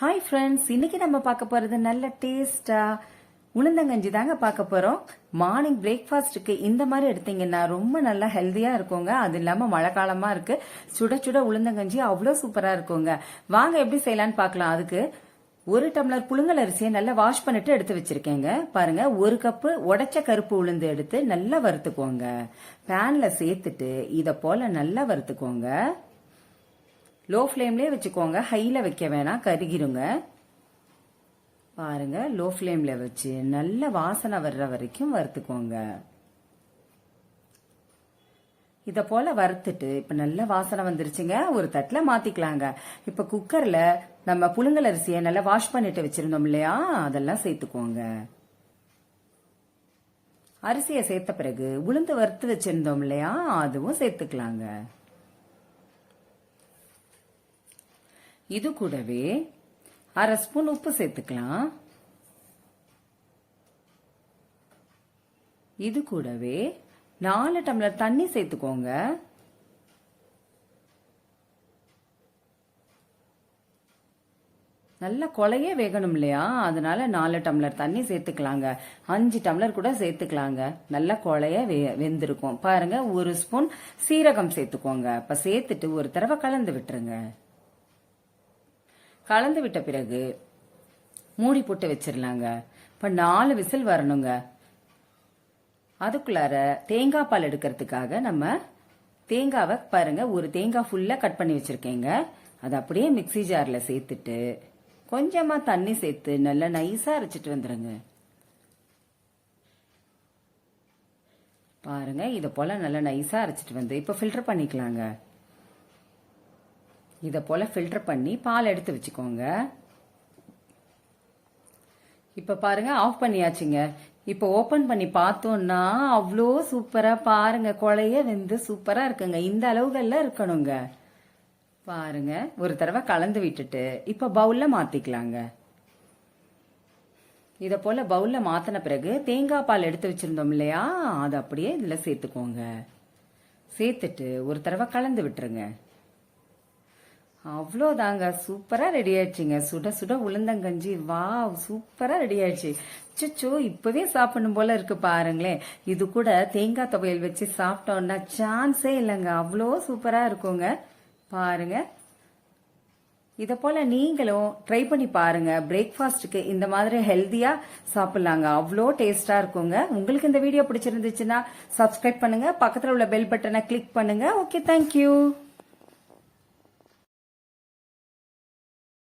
Hi friends இன்னைக்கு நம்ம பார்க்க போறது நல்ல டேஸ்டா உளுந்தங்கஞ்சி தாங்க பார்க்க போறோம். மார்னிங் பிரேக்ஃபாஸ்ட்டுக்கு இந்த மாதிரி எடுத்தீங்கன்னா ரொம்ப நல்லா ஹெல்தியா இருக்குங்க. அது இல்லாம மழை காலமா இருக்கு. சுட சுட உளுந்தங்கஞ்சி அவ்வளோ சூப்பரா இருக்குங்க. வாங்க எப்படி செய்யலான்னு பார்க்கலாம். அதுக்கு ஒரு டம்ளர் புழுங்கல் அரிசியை நல்லா வாஷ் பண்ணிட்டு எடுத்து வச்சிருக்கேங்க. பாருங்க ஒரு கப்பு உடைச்ச கருப்பு உளுந்து எடுத்து நல்லா வறுத்துக்கோங்க. பேன்ல சேர்த்துட்டு இத போல நல்லா வறுத்துக்கோங்க. லோ ஃப்ளேம்லேயே வச்சுக்கோங்க. ஹையில் வைக்க வேணாம். கருகிருங்க. பாருங்க. லோ ஃப்ளேம்ல வச்சு நல்ல வாசனை வர்ற வரைக்கும் வறுத்துக்கோங்க. இதை போல வறுத்துட்டு இப்போ நல்ல வாசனை வந்துருச்சுங்க. ஒரு தட்டில் மாற்றிக்கலாங்க இப்போ குக்கரில் நம்ம புழுங்கல் அரிசியை நல்லா வாஷ் பண்ணிட்டு வச்சிருந்தோம் இல்லையா? அதெல்லாம் சேர்த்துக்கோங்க. அரிசியை சேர்த்த பிறகு உளுந்து வறுத்து வச்சிருந்தோம் இல்லையா? அதுவும் சேர்த்துக்கலாங்க. இது கூடவே அரை ஸ்பூன் உப்பு சேர்த்துக்கலாம். இது கூடவே நாலு டம்ளர் தண்ணி சேர்த்துக்கோங்க. நல்ல கொலையே வேகணும் இல்லையா? அதனால நாலு டம்ளர் தண்ணி சேர்த்துக்கலாங்க. அஞ்சு டம்ளர் கூட சேர்த்துக்கலாங்க. நல்ல கொலைய வெந்திருக்கும். பாருங்க ஒரு ஸ்பூன் சீரகம் சேர்த்துக்கோங்க. அப்ப சேர்த்துட்டு ஒரு தடவை கலந்து விட்டுருங்க. கலந்து விட்ட பிறகு மூடி போட்டு வச்சிடலாங்க இப்போ நாலு விசில் வரணுங்க. அதுக்குள்ளார தேங்காய் பால் எடுக்கிறதுக்காக நம்ம தேங்காவை பாருங்க ஒரு தேங்காய் ஃபுல்லாக கட் பண்ணி வச்சுருக்கேங்க. அதை அப்படியே மிக்ஸி ஜாரில் சேர்த்துட்டு கொஞ்சமாக தண்ணி சேர்த்து நல்லா நைஸாக அரைச்சிட்டு வந்துடுங்க பாருங்க இதை போல நல்லா நைஸாக அரைச்சிட்டு வந்து இப்போ ஃபில்டர் பண்ணிக்கலாங்க. இதை போல ஃபில்டர் பண்ணி பால் எடுத்து வச்சுக்கோங்க. இப்ப பாருங்க ஆஃப் பண்ணியாச்சுங்க. இப்ப ஓபன் பண்ணி பார்த்தோம்னா அவ்வளோ சூப்பரா பாருங்க குழைய வெந்து சூப்பரா இருக்குங்க. இந்த அளவுகள்ல இருக்கணுங்க. பாருங்க ஒரு தடவை கலந்து விட்டுட்டு இப்ப பவுல்ல மாத்திக்கலாங்க. இத போல பவுல்ல மாத்தின பிறகு தேங்காய் பால் எடுத்து வச்சிருந்தோம் இல்லையா? அதை அப்படியே இதுல சேர்த்துக்கோங்க. சேர்த்துட்டு ஒரு தடவை கலந்து விட்டுருங்க. அவ்வளோதாங்க. சூப்பராக ரெடி ஆயிடுச்சுங்க. சுட சுட உளுந்தங்கஞ்சி. வா சூப்பராக ரெடி ஆயிடுச்சு. சுச்சோ இப்பவே சாப்பிடணும் போல இருக்கு பாருங்களேன். இது கூட தேங்காய் துவையல் வச்சு சாப்பிட்டோம்னா சான்ஸே இல்லைங்க. அவ்வளோ சூப்பராக இருக்குங்க. பாருங்க. இதை போல நீங்களும் ட்ரை பண்ணி பாருங்க. பிரேக்ஃபாஸ்ட்டுக்கு இந்த மாதிரி ஹெல்த்தியா சாப்பிடலாங்க. அவ்வளோ டேஸ்டா இருக்குங்க. உங்களுக்கு இந்த வீடியோ பிடிச்சிருந்துச்சுன்னா சப்ஸ்கிரைப் பண்ணுங்க. பக்கத்தில் உள்ள பெல் பட்டனை கிளிக் பண்ணுங்க. Okay thank you